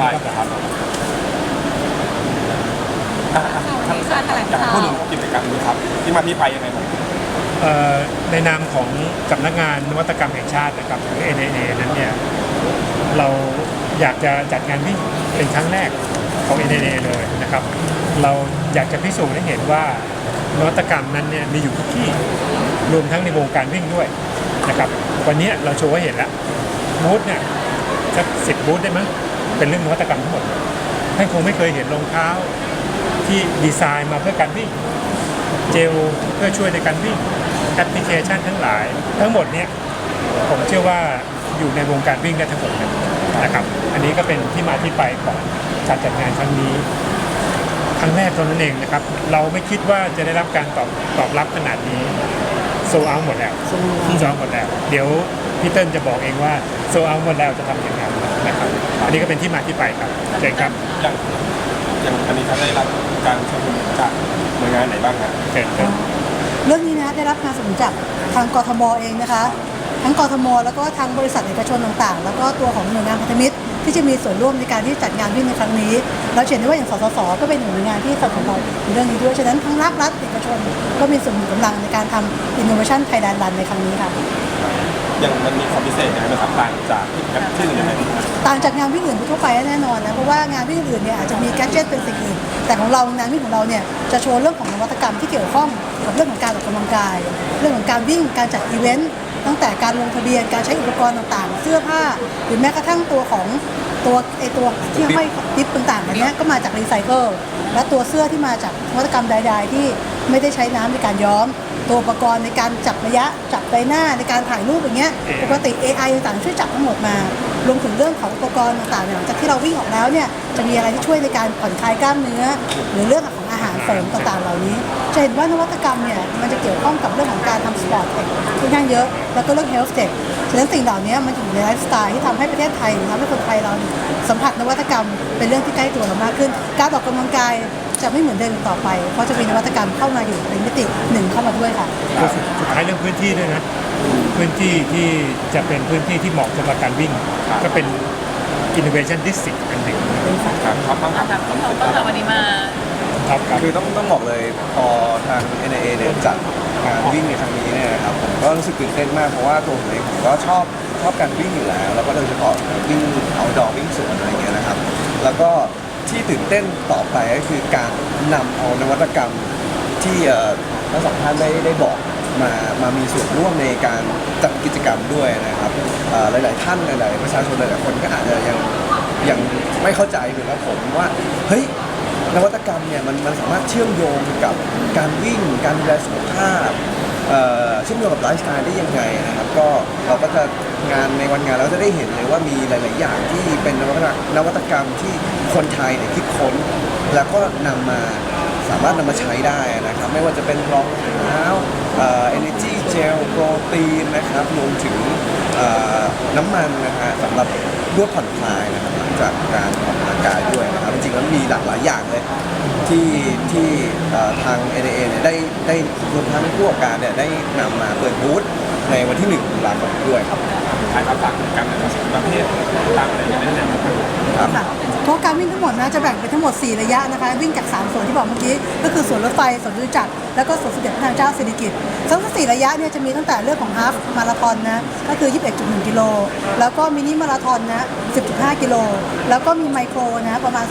ช่ไหมครับอะอะข่าวนี้การแถลงอยากข่าวพูดถึงกิจกรรมนี้ครับ ที่มาที่ไปยังไงบ้าง เอ่อในนามของสำนักงานนวัตกรรมแห่งชาตินะครับหรือ NIA นั้นเนี่ยเราอยากจะจัดงานวิ่งเป็นครั้งแรกของ NIA เลยนะครับ เราอยากจะพิสูจน์ให้เห็นว่านวัตกรรมนั้นเนี่ยมีอยู่ทุกที่รวมทั้งในวงการวิ่งด้วยนะครับ วันนี้เราโชว์ให้เห็นแล้วบูธเนี่ยสักสิบบูธได้มั้ง เป็นเรื่องนวัตกรรมทั้งหมดท่านคงไม่เคยเห็นรองเท้าที่ดีไซน์มาเพื่อการวิ่งเจลเพื่อช่วยในการวิ่งแอปพลิเคชันทั้งหลาย ทั้งหมดเนี่ยผมเชื่อว่าอยู่ในวงการวิ่งได้ทั้งหมดนะครับ อันนี้ก็เป็นที่มาที่ไปของการจัดงานครั้งนี้ครั้งแรกเท่านั้นเองนะครับ เราไม่คิดว่าจะได้รับการตอบตอบรับขนาดนี้โซเอาหมดแล้วโซเอาหมดแล้ว เดี๋ยวพี่เติ้ลจะบอกเองว่าโซเอาหมดแล้วจะทำยังไง ครับ อันนี้ก็เป็นที่มาที่ไปครับเชิญครับอย่างอย่างอันนี้ครับได้รับการสนับสนุนจากหน่วยงานไหนบ้างครับเชิญครับ เรื่องนี้นะได้รับการสนับสนุนจากทางกทมเองนะคะ ทั้งกทม แล้วก็ทางบริษัทเอกชนต่างๆ แล้วก็ตัวของหน่วยงานพันธมิตรที่จะมีส่วนร่วมในการที่จัดงานวิ่งในครั้งนี้ เราเห็นได้ว่าอย่างสสส ก็เป็นหนึ่งหน่วยงานที่สนับสนุนเราในเรื่องนี้ด้วย ฉะนั้นทั้งรัฐรัฐเอกชนก็มีส่วนมีกำลังในการทำ Innovation Thailand Run ในครั้งนี้ค่ะอ ย่างมันมีความพิเศษยังไงบ้างครับต่างจากที่อื่นยังไงบ้างครับต่างจากงานวิ่งอื่นทั่วไปแน่นอนนะเพราะว่างานวิ่งอื่นเนี่ยอาจจะมีแกดเจิตเป็นสิ่งอื่น แต่ของเรางานวิ่งของเราเนี่ยจะโชว์เรื่องของนวัตกรรมที่เกี่ยวข้องกับเรื่องของการออกกำลังกาย เรื่องของการวิ่งการจัดอีเวนต์ตั้งแต่การลงทะเบียนการใช้อุปกรณ์ต่างๆ เสื้อผ้า หรือแม้กระทั่งตัวของตัวไอตัวที่ห้อยดิฟต่างๆอันเนี้ยก็มาจากรีไซเคิลและตัวเสื้อที่มาจากนวัตกรรมใดๆที่ไม่ได้ใช้น้ำในการย้อม ตัวอุปกรณ์ในการจับระยะจับใบหน้าในการถ่ายรูปอย่างเงี้ยปกติ AI ต่างๆช่วยจับทั้งหมดมารวมถึงเรื่องของอุปกรณ์ต่างๆเนี่ยหลังจากที่เราวิ่งออกแล้วเนี่ยจะมีอะไรที่ช่วยในการผ่อนคลายกล้ามเนื้อ หรือเรื่องของอาหารเสริมต่างๆเหล่านี้ จะเห็นว่านวัตกรรมเนี่ยมันจะเกี่ยวข้องกับเรื่องของการทำสปอร์ตเทคค่อนข้างเยอะ แล้วก็เรื่องเฮลท์เทคฉะนั้นสิ่งเหล่านี้มันอยู่ในไลฟ์สไตล์ที่ทำให้ประเทศไทยหรือทำให้คนไทยเราเนี่ยสัมผัสนวัตกรรมเป็นเรื่องที่ใกล้ตัวเรามากขึ้น การออกกำลังกาย จะไม่เหมือนเดิมอีกต่อไป เพราะจะมีนวัตกรรมเข้ามาอยู่ในมิติหนึ่งเข้ามาด้วยค่ะก็สุดสุดท้ายเรื่องพื้นที่ด้วยนะพื้นที่ที่จะเป็นพื้นที่ที่เหมาะสำหรับการวิ่ง ก็เป็น innovation district อันหนึ่งครับครับต้องอะถามพี่ทงตั้งแต่วันนี้มาครับครับคือต้องต้องบอกเลยพอทาง NIA เนี่ยจัดงานวิ่งในครั้งนี้เนี่ยนะครับผมก็รู้สึกตื่นเต้นมากเพราะว่าตัวผมเองผมก็ชอบชอบการวิ่งอยู่แล้ว แล้วก็โดยเฉพาะวิ่งเอาดอวิ่งสวนอะไรอย่างเงี้ยนะครับ แล้วก็ ที่ตื่นเต้นต่อไปก็คือการนำเอานวัตกรรมที่ทั้งสองท่านได้ได้บอกมามามีส่วนร่วมในการจัดกิจกรรมด้วยนะครับหลาย ๆ ท่านหลาย ๆ ประชาชนหลาย ๆ คนก็อาจจะยังยังไม่เข้าใจเหมือนกับผมว่าเฮ้ยนวัตกรรมเนี่ยมันมันสามารถเชื่อมโยงกับการวิ่ง การดูแลสุขภาพ เอ่อเชื่อมโยงกับไลฟ์สไตล์ได้ยังไงนะครับก็เราก็จะงานในวันงานเราจะได้เห็นเลยว่ามีหลาย ๆ อย่างที่เป็นนวัตกรรมนวัตกรรมที่คนไทยเนี่ยคิดค้น แล้วก็นำมาสามารถนำมาใช้ได้นะครับ ไม่ว่าจะเป็นรองเท้าเอ่อ energy gel โปรตีนนะครับรวมถึงเอ่อน้ำมันนะฮะสำหรับ เพื่อผ่อนคลายนะครับหลังจากการออกกำลังกายด้วยนะครับจริงๆแล้วมีหลากหลายอย่างเลยที่ที่เอ่อทาง NAA เนี่ยได้ได้รวมทั้งผู้ประกอบการเนี่ยได้นำมาเปิดบูธในวันที่1ตุลาคมด้วยครับถ่ายภาพฝากกิจกรรมในประเภท ค่าการวิ่งทั้งหมดนะจะแบ่งเป็นทั้งหมด 4 ระยะนะคะวิ่งจาก 3 ส่วนที่บอกเมื่อกี้ ก็คือสวนรถไฟสวนจตุจักรแล้วก็สวนสมเด็จพระนางเจ้าสิริกิติ์ทั้ง4ระยะเนี่ยจะมีตั้งแต่เรื่องของฮาฟมาราธอนนะก็คือ 21.1 กิโลแล้วก็มินิมาราธอนนะ 10.5 กิโลแล้วก็มีไมโครนะประมาณ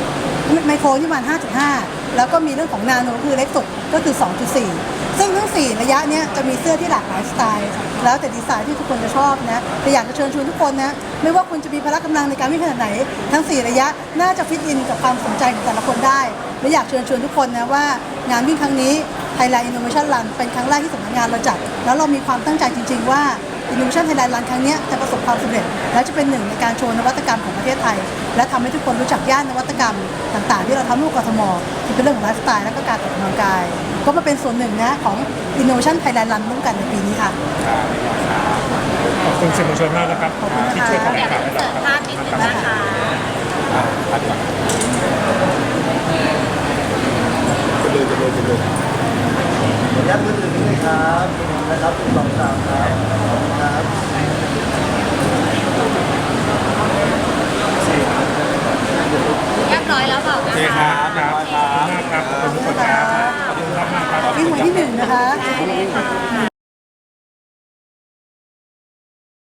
2.4 ไมโครที่ประมาณ 5.5 แล้วก็มีเรื่องของนาโนคือเล็กสุดก็คือ 2.4 ซึ่งทั้ง 4 ระยะเนี้ยจะมีเสื้อที่หลากหลายสไตล์ แล้วแต่ดีไซน์ที่ทุกคนจะชอบนะแต่อยากจะเชิญชวนทุกคนนะไม่ว่าคุณจะมีพละกำลังในการวิ่งขนาดไหน ทั้ง 4 ระยะน่าจะฟิตอินกับความสนใจของแต่ละคนได้และอยากเชิญชวนทุกคนนะว่างานวิ่งครั้งนี้ Thailand Innovation Run เป็นครั้งแรกที่สำนักงานเราจัด แล้วเรามีความตั้งใจจริง ๆ ว่า Innovation Thailand Run ครั้งนี้จะประสบความสำเร็จ และจะเป็นหนึ่งในการโชว์นวัตกรรมของประเทศไทย และทำให้ทุกคนรู้จักย่านนวัตกรรมต่าง ๆ ที่เราทำร่วมกทม ที่เป็นเรื่องของไลฟ์สไตล์และก็การออกกำลังกาย ก็มาเป็นส่วนหนึ่งนะของ Innovation Thailand Run ร่วมกันในปีนี้ค่ะ ขอบคุณสื่อมวลชนมากนะครับขอบคุณที่ช่วยแถลงข่าให้เกิดรัภาพนิดนึงนะคะอะพัดก่อนจะเลยจะเลยจะเลยขออนุญาตมือถือนิดนึงครับนะครับหนึ่งสองสามครับขอบคุณครับเรียบร้อยแล้วเปล่านะเคครับ หวยที่หนึ่งนะคะ